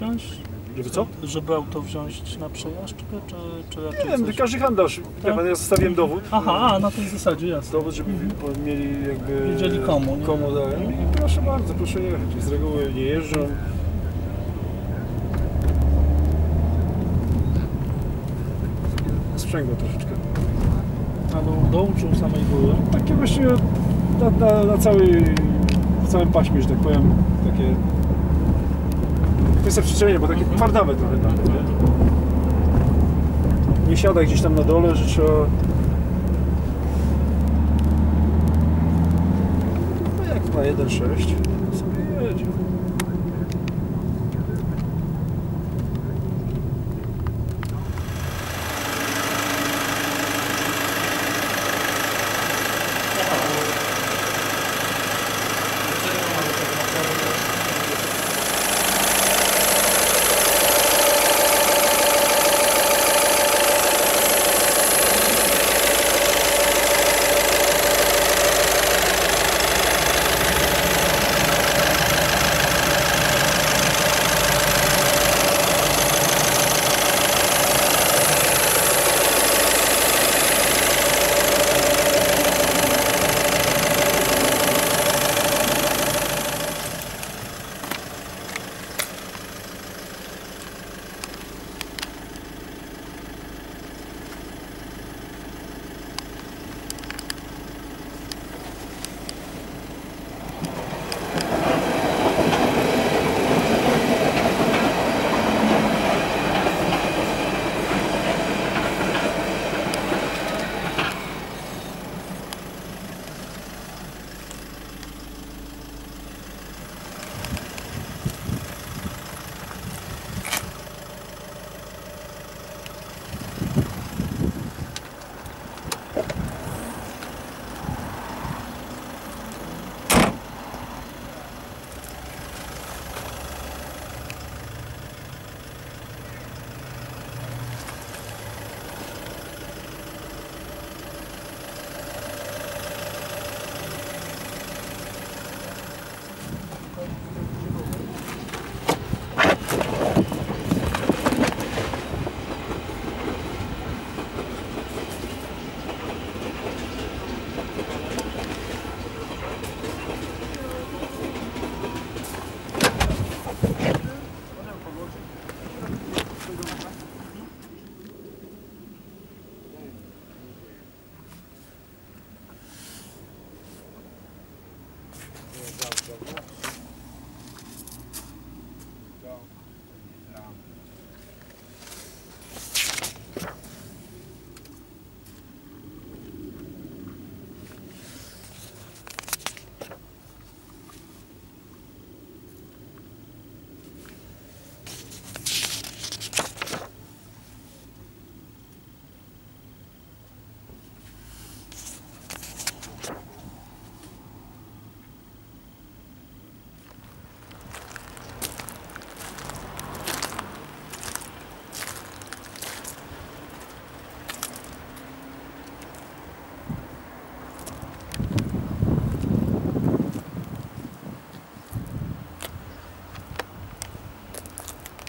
wziąć? Żeby co? Żeby auto wziąć na przejażdżkę, czy, czy raczej Nie wiem, coś? każdy handlarz. Tak. ja zostawiłem dowód. Aha, a, na tej zasadzie, jasne. Dowód, żeby mieli jakby... Wiedzieli komu, nie? Komu dałem. I proszę bardzo, proszę jechać. Z reguły nie jeżdżą. Sprzęgło troszeczkę. A do, do uczuł samej góry. Takie właściwie na, na, na całej, w całym paśmie, że tak powiem, takie... Kwestia przyczepienia, bo takie twardawe trochę nawet, nie? Nie siada gdzieś tam na dole, że trzeba... No jak na 1.6 sobie jedzie.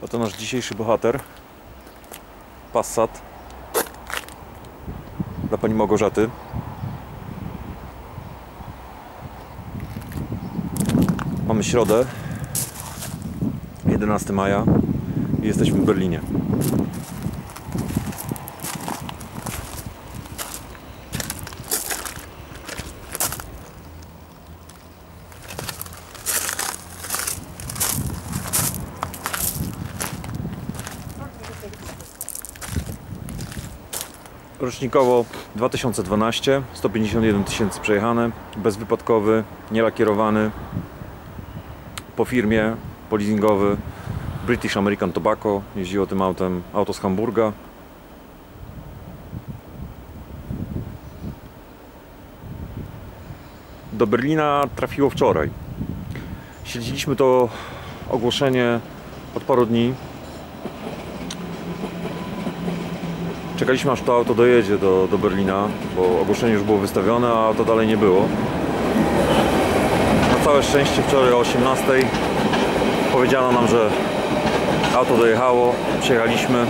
Oto nasz dzisiejszy bohater. Passat. Dla pani Małgorzaty. Mamy środę. 11 maja. I jesteśmy w Berlinie. Rocznikowo 2012, 151 tysięcy przejechane, bezwypadkowy, nielakierowany, po firmie, polizingowy, British American Tobacco, jeździło tym autem, auto z Hamburga. Do Berlina trafiło wczoraj. Śledziliśmy to ogłoszenie od paru dni. Czekaliśmy aż to auto dojedzie do, do Berlina, bo ogłoszenie już było wystawione, a auto dalej nie było. Na całe szczęście wczoraj o 18 powiedziano nam, że Auto dojechało, przyjechaliśmy.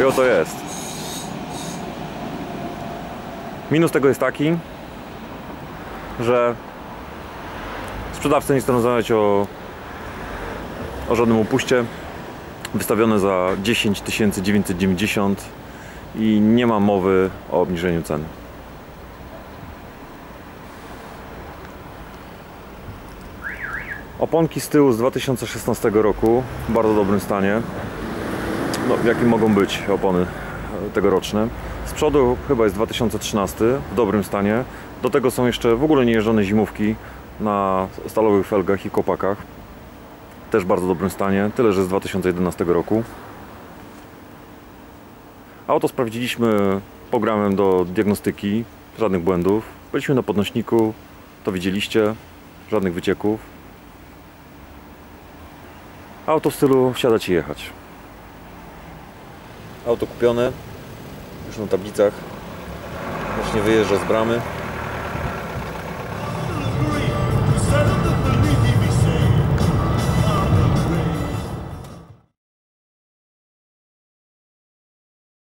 I oto jest. Minus tego jest taki, że sprzedawca nie chce rozmawiać o, o żadnym upuście. Wystawione za 10 990 i nie ma mowy o obniżeniu ceny. Oponki z tyłu z 2016 roku w bardzo dobrym stanie. No, w jakim mogą być opony e, tegoroczne. Z przodu chyba jest 2013 w dobrym stanie. Do tego są jeszcze w ogóle niejeżdżone zimówki na stalowych felgach i kopakach. Też bardzo dobrym stanie, tyle że z 2011 roku. Auto sprawdziliśmy programem do diagnostyki, żadnych błędów. Byliśmy na podnośniku, to widzieliście, żadnych wycieków. Auto w stylu wsiadać i jechać. Auto kupione, już na tablicach. Właśnie wyjeżdża z bramy.